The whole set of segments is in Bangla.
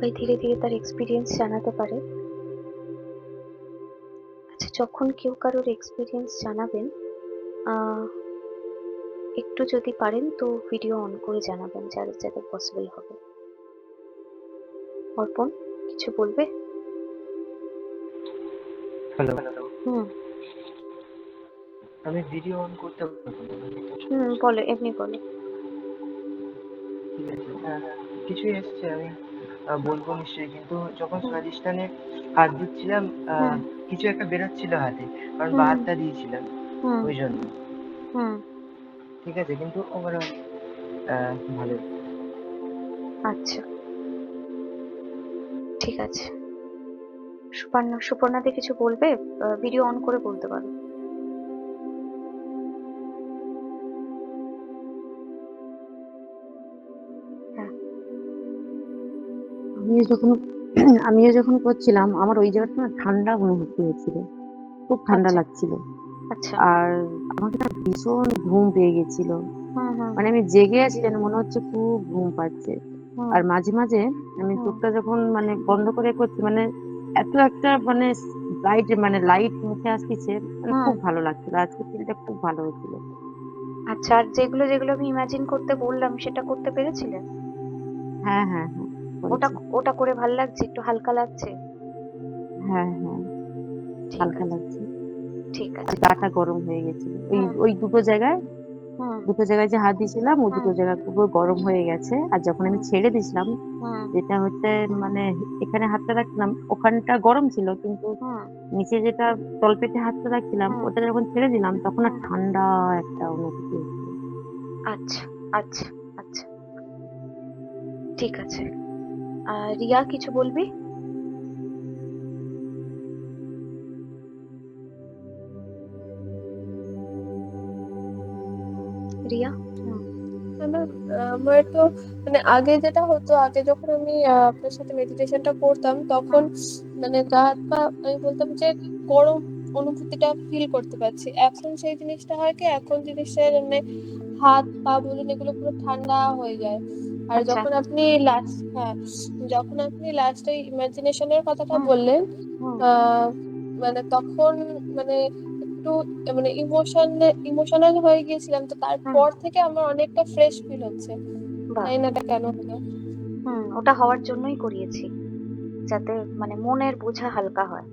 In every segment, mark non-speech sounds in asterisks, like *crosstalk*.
সবাই ধীরে ধীরে তার এক্সপিরিয়েন্স জানাতে পারে। আচ্ছা যখন কেউ কারোর এক্সপিরিয়েন্স জানাবেন একটু যদি পারেন তো ভিডিও অন করে জানাবেন যাদের যাদের পসিবল হবে। অর্পণ কিছু বলবে? হ্যালো হুম। আমি ভিডিও অন করতে হুম বলো এমনি বলো। ঠিক আছে হ্যাঁ কিছুই এসছে আমি বলব নিশ্চয়ই। কিন্তু যখন সাজেশনে হাত দিচ্ছিলাম কিছু একটা বেরোচ্ছিল হাতে কারণ। বা হাতটা দিয়েছিলাম ওই জন্য। হুম। ঠিক আছে কিন্তু ওভারঅল ভালো। আচ্ছা। ঠিক আছে। সুপর্ণা সুপর্ণাদি কিছু বলবে? ভিডিও অন করে বলতে পারো। আমিও যখন *clears throat* আমিও যখন করছিলাম আমার ওই জায়গাটা না ঠান্ডা অনুভূতি হয়েছিল খুব ঠান্ডা আচ্ছা। লাগছিল। আচ্ছা। আর আমাকে না ভীষণ ঘুম পেয়ে গেছিল মানে আমি জেগে আছি যেন মনে হচ্ছে খুব ঘুম পাচ্ছে। আর মাঝে মাঝে আমি চোখটা যখন মানে বন্ধ করে করছি মানে এত একটা মানে লাইট মানে লাইট মুখে আসতেছে মানে খুব ভালো লাগছিল। আজকে ফিলটা খুব ভালো হয়েছিল। আচ্ছা আর যেগুলো যেগুলো আমি ইমাজিন করতে বললাম সেটা করতে পেরেছিলে? হ্যাঁ হ্যাঁ হ্যাঁ। ওটা ওটা করে ভালো লাগছে? একটু হালকা লাগছে? হ্যাঁ হ্যাঁ। হালকা লাগছে। ঠিক আছে। গাটা গরম হয়ে গেছে। ওই ওই দুটো জায়গায় দুটো জায়গায় যে হাত দিয়েছিলাম ওই দুটো। জায়গা পুরো গরম হয়ে গেছে। আর যখন আমি ছেড়ে দিয়েছিলাম যেটা হচ্ছে মানে এখানে হাতটা রাখলাম ওখানটা গরম ছিল কিন্তু নিচে যেটা তলপেটে হাতটা রাখছিলাম ওটা যখন ছেড়ে দিলাম তখন আর ঠান্ডা একটা অনুভূতি। আচ্ছা আচ্ছা আচ্ছা। ঠিক আছে। রিয়া কিছু বলবি? রিয়া? আমার আমার তো মানে আগে যেটা হতো, আগে যখন আমি আপনার সাথে মেডিটেশনটা করতাম, তখন মানে গা হাত পা আমি বলতাম যে গরম অনুভূতিটা ফিল করতে পারছি। এখন সেই জিনিসটা হয় কি, এখন জিনিসটা মানে হাত পা বলুন এগুলো পুরো ঠান্ডা হয়ে যায়। আর আচ্ছা। যখন আপনি লাস্ট হ্যাঁ যখন আপনি লাস্ট ইমাজিনেশনের কথাটা বললেন মানে তখন মানে একটু মানে ইমোশন ইমোশনাল হয়ে গিয়েছিলাম। তো তারপর থেকে আমার অনেকটা ফ্রেশ ফিল হচ্ছে। জানি না? কেন হলো? হুম ওটা হওয়ার জন্যই করিয়েছি। যাতে মানে মনের বোঝা হালকা হয়।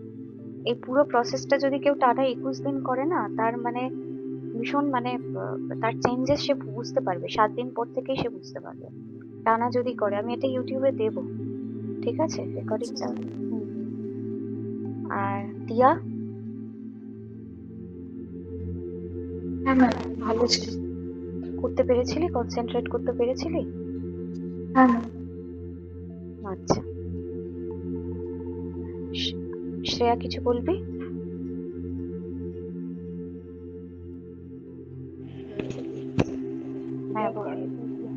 এই পুরো প্রসেসটা যদি কেউ টানা একুশ দিন করে না তার মানে ভীষণ মানে তার চেঞ্জেস সে বুঝতে পারবে। সাত দিন পর থেকেই সে বুঝতে পারবে। টানা যদি করে আমি এটা ইউটিউবে দেব। ঠিক আছে? রেকর্ডিংটা আর দিয়া? হ্যাঁ ভালো ছিল করতে পেরেছিলি? কনসেন্ট্রেট করতে পেরেছিলি? হ্যাঁ আচ্ছা। শ্রেয়া কিছু বলবি?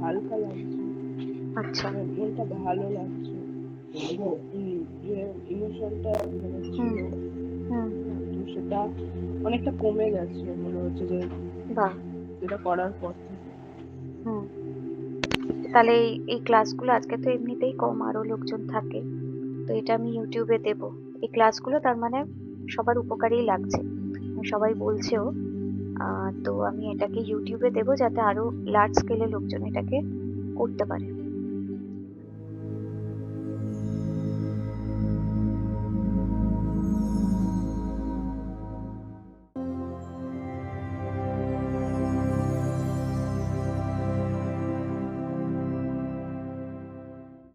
হালকা লাগছে। আচ্ছা। মানে মনটা ভালো লাগছে। যে ইমোশনটা মানে ছিল তো সেটা অনেকটা কমে গেছে মনে হচ্ছে যে বাহ যেটা করার পর হুম। তাহলে এই ক্লাসগুলো আজকে তো এমনিতেই কম আরও লোকজন থাকে তো এটা আমি ইউটিউবে দেব। এই ক্লাসগুলো তার মানে সবার উপকারেই লাগছে। সবাই বলছেও তো আমি এটাকে ইউটিউবে দেবো যাতে আরও লার্জ স্কেলে লোকজন এটাকে করতে পারে।